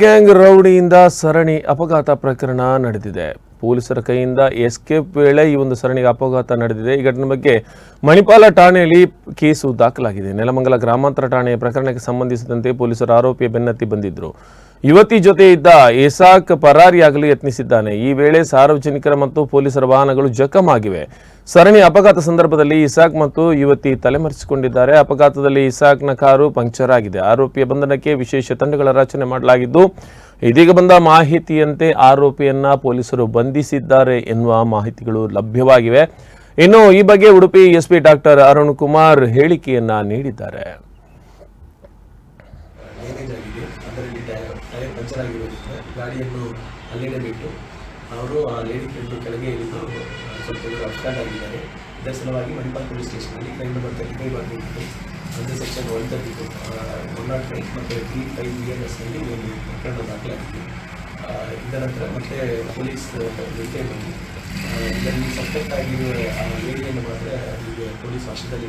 Gang ರೌಡಿಯಿಂದ ಸರಣಿ ಅಪಘಾತ ಪ್ರಕರಣ ನಡೆದಿದೆ. ಪೊಲೀಸರ ಕೈಯಿಂದ ಎಸ್ಕೇಪ್ ವೇಳೆ ಈ ಒಂದು ಸರಣಿಗೆ ಅಪಘಾತ ನಡೆದಿದೆ. ಈ ಘಟನೆ ಬಗ್ಗೆ ಮಣಿಪಾಲ ಠಾಣೆಯಲ್ಲಿ ಕೇಸು ದಾಖಲಾಗಿದೆ. ನೆಲಮಂಗಲ ಗ್ರಾಮಾಂತರ ಠಾಣೆಯ ಪ್ರಕರಣಕ್ಕೆ ಸಂಬಂಧಿಸಿದಂತೆ ಪೊಲೀಸರು ಆರೋಪಿಯ ಬೆನ್ನತ್ತಿ ಬಂದಿದ್ರು. ಯುವತಿ ಜೊತೆ ಇದ್ದ ಇಸಾಕ್ ಪರಾರಿಯಾಗಲು ಯತ್ನಿಸಿದ್ದಾನೆ. ಈ ವೇಳೆ ಸಾರ್ವಜನಿಕರ ಮತ್ತು ಪೊಲೀಸರ ವಾಹನಗಳು ಜಖಂ ಆಗಿವೆ. ಸರಣಿ ಅಪಘಾತ ಸಂದರ್ಭದಲ್ಲಿ ಇಸಾಕ್ ಮತ್ತು ಯುವತಿ ತಲೆಮರೆಸಿಕೊಂಡಿದ್ದಾರೆ. ಅಪಘಾತದಲ್ಲಿ ಇಸಾಕ್ನ ಕಾರು ಪಂಕ್ಚರ್ ಆಗಿದೆ. ಆರೋಪಿಯ ಬಂಧನಕ್ಕೆ ವಿಶೇಷ ತಂಡಗಳ ರಚನೆ ಮಾಡಲಾಗಿದ್ದು, ಇದೀಗ ಬಂದ ಮಾಹಿತಿಯಂತೆ ಆರೋಪಿಯನ್ನ ಪೊಲೀಸರು ಬಂಧಿಸಿದ್ದಾರೆ ಎನ್ನುವ ಮಾಹಿತಿಗಳು ಲಭ್ಯವಾಗಿವೆ. ಇನ್ನು ಈ ಬಗ್ಗೆ ಉಡುಪಿ ಎಸ್ಪಿ ಡಾಕ್ಟರ್ ಅರುಣ್ ಕುಮಾರ್ ಹೇಳಿಕೆಯನ್ನ ನೀಡಿದ್ದಾರೆ. ಅವರು ಆ ಲೇಡಿ ಫ್ರೆಂಡು ಕೆಳಗೆ ಇಳಿದು ದೂರ ಅಬ್ಸ್ಟ್ರಾಕ್ಟ್ ಆಗಿದ್ದಾರೆ. ಇದರ ಸಲುವಾಗಿ ಮಣಿಪಾಲ್ ಪೊಲೀಸ್ ಸ್ಟೇಷನಲ್ಲಿ ಕ್ರೈಮ್ ನಂಬರ್ ತರ್ಟಿ ಫೈವ್ ಆಗಿತ್ತು ಅಂದರೆ section one thirty two one naught five ಮತ್ತು ತ್ರೀ ಫೈವ್ ಬಿ ಎನ್ ಎಸ್ನಲ್ಲಿ ಒಂದು ಪ್ರಕರಣ ದಾಖಲಾಗಿದೆ. ಇದರ ನಂತರ ಮತ್ತೆ ಪೊಲೀಸ್ ಜೊತೆ ಬಂದು ಇದರಲ್ಲಿ ಸಸ್ಪೆಕ್ಟ್ ಆಗಿರುವ ಏರಿಯನ್ನು ಮಾತ್ರ ಈಗ ಪೊಲೀಸ್ ವಶದಲ್ಲಿ